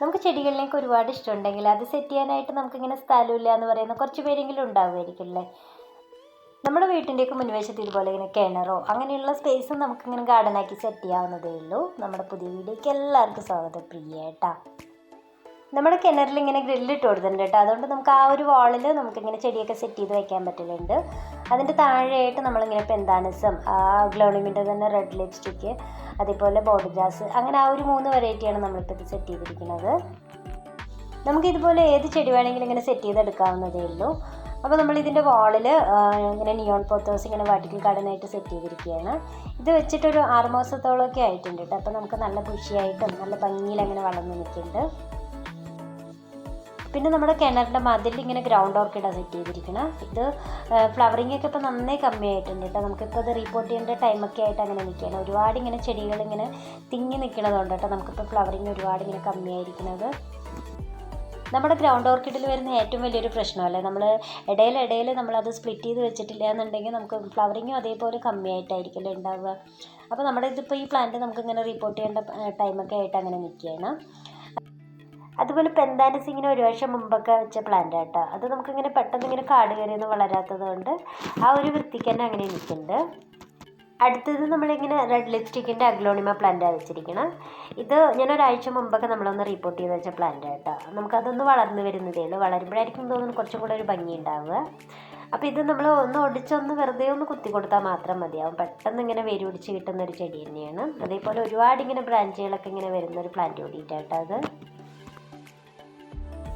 നമുക്ക് ചെടികളിലേക്ക് ഒരുപാട് ഇഷ്ടമുണ്ടെങ്കിൽ അത് സെറ്റ് ചെയ്യാനായിട്ട് നമുക്കിങ്ങനെ സ്ഥലമില്ല എന്ന് പറയുന്ന കുറച്ച് പേരെങ്കിലും ഉണ്ടാവുമായിരിക്കും അല്ലേ? നമ്മുടെ വീട്ടിന്റെയൊക്കെ മുൻവശത്ത് ഇതുപോലെ ഇങ്ങനെ കിണറോ അങ്ങനെയുള്ള സ്പേസും നമുക്കിങ്ങനെ ഗാർഡനാക്കി സെറ്റ് ചെയ്യാവുന്നതേ ഉള്ളൂ. നമ്മുടെ പുതിയ വീഡിയോയ്ക്ക് എല്ലാവർക്കും സ്വാഗതം. പ്രിയേട്ടാ നമ്മുടെ കിണറിൽ ഇങ്ങനെ ഗ്രില്ലിട്ട് കൊടുത്തിട്ടുണ്ട് കേട്ടോ. അതുകൊണ്ട് നമുക്ക് ആ ഒരു വാളിൽ നമുക്കിങ്ങനെ ചെടിയൊക്കെ സെറ്റ് ചെയ്ത് വെക്കാൻ പറ്റലുണ്ട്. അതിന്റെ താഴെയായിട്ട് നമ്മളിങ്ങനെ പെന്താനസം ഗ്ലോണിമിന്റെ തന്നെ റെഡ് ലിപ്സ്റ്റിക്ക് അതേപോലെ ബോഡി ഗ്ലാസ് അങ്ങനെ ആ ഒരു മൂന്ന് വെറൈറ്റിയാണ് നമ്മളിപ്പോൾ ഇത് സെറ്റ് ചെയ്തിരിക്കുന്നത്. നമുക്കിതുപോലെ ഏത് ചെടി വേണമെങ്കിലും ഇങ്ങനെ സെറ്റ് ചെയ്തെടുക്കാവുന്നതേ ഉള്ളൂ. അപ്പോൾ നമ്മൾ ഇതിന്റെ വാളിൽ ഇങ്ങനെ നിയോൺ പോത്തോസ് ഇങ്ങനെ വാട്ടിക്കൽ കടനായിട്ട് സെറ്റ് ചെയ്തിരിക്കുകയാണ്. ഇത് വെച്ചിട്ടൊരു ആറ് മാസത്തോളമൊക്കെ ആയിട്ടുണ്ട് കേട്ടോ. അപ്പോൾ നമുക്ക് നല്ല പുഷിയായിട്ടും നല്ല ഭംഗിയിൽ അങ്ങനെ വളർന്നു നിൽക്കുന്നുണ്ട്. പിന്നെ നമ്മുടെ കിണറിന്റെ മതിൽ ഇങ്ങനെ ഗ്രൗണ്ട് ഓർക്കിഡാണ് സെറ്റ് ചെയ്തിരിക്കണം. ഇത് ഫ്ലവറിംഗ് ഒക്കെ ഇപ്പോൾ നന്നേ കമ്മിയായിട്ടുണ്ട് കേട്ടോ നമുക്കിപ്പോൾ ഇത് റീപ്പോർട്ട് ചെയ്യേണ്ട ടൈമൊക്കെ ആയിട്ട് അങ്ങനെ നിൽക്കുകയാണ്. ഒരുപാട് ഇങ്ങനെ ചെടികൾ ഇങ്ങനെ തിങ്ങി നിൽക്കണതുകൊണ്ട് കേട്ടോ നമുക്കിപ്പോൾ ഫ്ലവറിങ് ഒരുപാട് ഇങ്ങനെ കമ്മിയായിരിക്കുന്നത് നമ്മുടെ ഗ്രൗണ്ട് ഓർക്കിഡിൽ വരുന്ന ഏറ്റവും വലിയൊരു പ്രശ്നമല്ലേ? നമ്മൾ ഇടയിൽ നമ്മളത് സ്പ്ലിറ്റ് ചെയ്ത് വെച്ചിട്ടില്ല എന്നുണ്ടെങ്കിൽ നമുക്ക് ഫ്ലവറിങ്ങും അതേപോലെ കമ്മിയായിട്ടായിരിക്കുമല്ലോ ഉണ്ടാവുക. അപ്പോൾ നമ്മുടെ ഇതിപ്പോൾ ഈ പ്ലാന്റ് നമുക്കിങ്ങനെ റിപ്പോർട്ട് ചെയ്യേണ്ട ടൈമൊക്കെ ആയിട്ട് അങ്ങനെ നിൽക്കുകയാണ്. അതുപോലെ പെന്താനസ് ഇങ്ങനെ ഒരു വർഷം മുമ്പൊക്കെ വെച്ച പ്ലാന്റ് കേട്ടോ. അത് നമുക്കിങ്ങനെ പെട്ടെന്ന് ഇങ്ങനെ കാട് കയറിയൊന്നും വളരാത്തത് കൊണ്ട് ആ ഒരു വൃത്തിക്ക് തന്നെ അങ്ങനെ നിൽക്കുന്നുണ്ട്. അടുത്തത് നമ്മളിങ്ങനെ റെഡ് ലിപ്സ്റ്റിക്കിന്റെ അഗ്ലോണിമ പ്ലാന്റാണ് വെച്ചിരിക്കണം. ഇത് ഞാൻ ഒരാഴ്ച മുമ്പൊക്കെ നമ്മളൊന്ന് റിപ്പോർട്ട് ചെയ്ത് വെച്ച പ്ലാന്റ് കേട്ടോ. നമുക്കതൊന്ന് വളർന്നു വരുന്നതേ ഉള്ളൂ. വളരുമ്പോഴായിരിക്കും തോന്നുന്നു കുറച്ചും കൂടെ ഒരു ഭംഗി ഉണ്ടാവുക. അപ്പോൾ ഇത് നമ്മൾ ഒന്ന് ഒടിച്ചൊന്ന് വെറുതെ ഒന്ന് കുത്തി കൊടുത്താൽ മാത്രം മതിയാവും. പെട്ടെന്ന് ഇങ്ങനെ വേര് പിടിച്ച് കിട്ടുന്ന ഒരു ചെടി തന്നെയാണ്. അതേപോലെ ഒരുപാട് ഇങ്ങനെ ബ്രാഞ്ചുകളൊക്കെ ഇങ്ങനെ വരുന്ന ഒരു പ്ലാന്റ് കൂടിയിട്ടാട്ടോ അത്.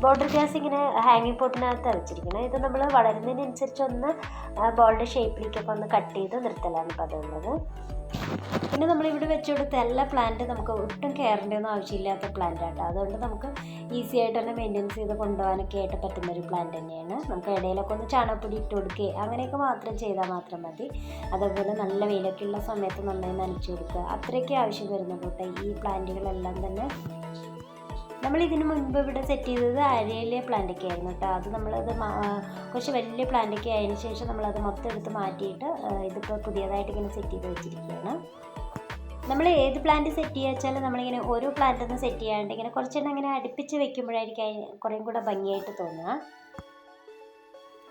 ബോർഡർ ഗ്യാസ് ഇങ്ങനെ ഹാങ്ങിങ് പോട്ടിനകത്ത് വെച്ചിരിക്കണം ഇത് നമ്മൾ വളരുന്നതിനനുസരിച്ച് ഒന്ന് ബോളിന്റെ ഷേപ്പിലേക്കൊക്കെ ഒന്ന് കട്ട് ചെയ്ത് നിർത്തലാണ് പതിവുള്ളത് പിന്നെ നമ്മളിവിടെ വെച്ച് കൊടുത്ത എല്ലാ പ്ലാന്റ് നമുക്ക് ഒട്ടും കെയറിന്റെ ഒന്നും ആവശ്യമില്ലാത്ത പ്ലാന്റ് ആട്ടോ. അതുകൊണ്ട് നമുക്ക് ഈസി ആയിട്ട് തന്നെ മെയിന്റെനൻസ് ചെയ്ത് കൊണ്ടുപോകാനൊക്കെ ആയിട്ട് പറ്റുന്ന ഒരു പ്ലാന്റ് തന്നെയാണ്. നമുക്ക് ഇടയിലൊക്കെ ഒന്ന് ചാണകപ്പൊടി ഇട്ട് കൊടുക്കുക. അങ്ങനെയൊക്കെ മാത്രം ചെയ്താൽ മാത്രം മതി. അതേപോലെ നല്ല വെയിലൊക്കെ ഉള്ള സമയത്ത് നന്നായി നനച്ചു കൊടുക്കുക. അത്രയൊക്കെ ആവശ്യം വരുന്ന കൂട്ടം ഈ പ്ലാന്റുകളെല്ലാം തന്നെ നമ്മൾ ഇതിന് മുൻപ് ഇവിടെ സെറ്റ് ചെയ്തത് അരയിലെ പ്ലാന്റൊക്കെ ആയിരുന്നു കേട്ടോ. അത് നമ്മളത് കുറച്ച് വലിയ പ്ലാന്റൊക്കെ ആയതിനു ശേഷം നമ്മളത് മൊത്തം എടുത്ത് മാറ്റിയിട്ട് ഇതിപ്പോൾ പുതിയതായിട്ട് ഇങ്ങനെ സെറ്റ് ചെയ്ത് വെച്ചിരിക്കുകയാണ്. നമ്മൾ ഏത് പ്ലാന്റ് സെറ്റ് ചെയ്യുക വെച്ചാൽ നമ്മളിങ്ങനെ ഓരോ പ്ലാന്റൊന്നും സെറ്റ് ചെയ്യാണ്ട് ഇങ്ങനെ കുറച്ചെണ്ണം ഇങ്ങനെ അടുപ്പിച്ച് വെക്കുമ്പോഴായിരിക്കും കുറേയും കൂടെ ഭംഗിയായിട്ട് തോന്നുക.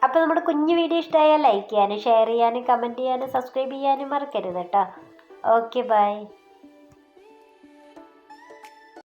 അപ്പോൾ നമ്മുടെ കുഞ്ഞു വീഡിയോ ഇഷ്ടമായാൽ ലൈക്ക് ചെയ്യാനും ഷെയർ ചെയ്യാനും കമന്റ് ചെയ്യാനും സബ്സ്ക്രൈബ് ചെയ്യാനും മറക്കരുത് കേട്ടോ. Okay bye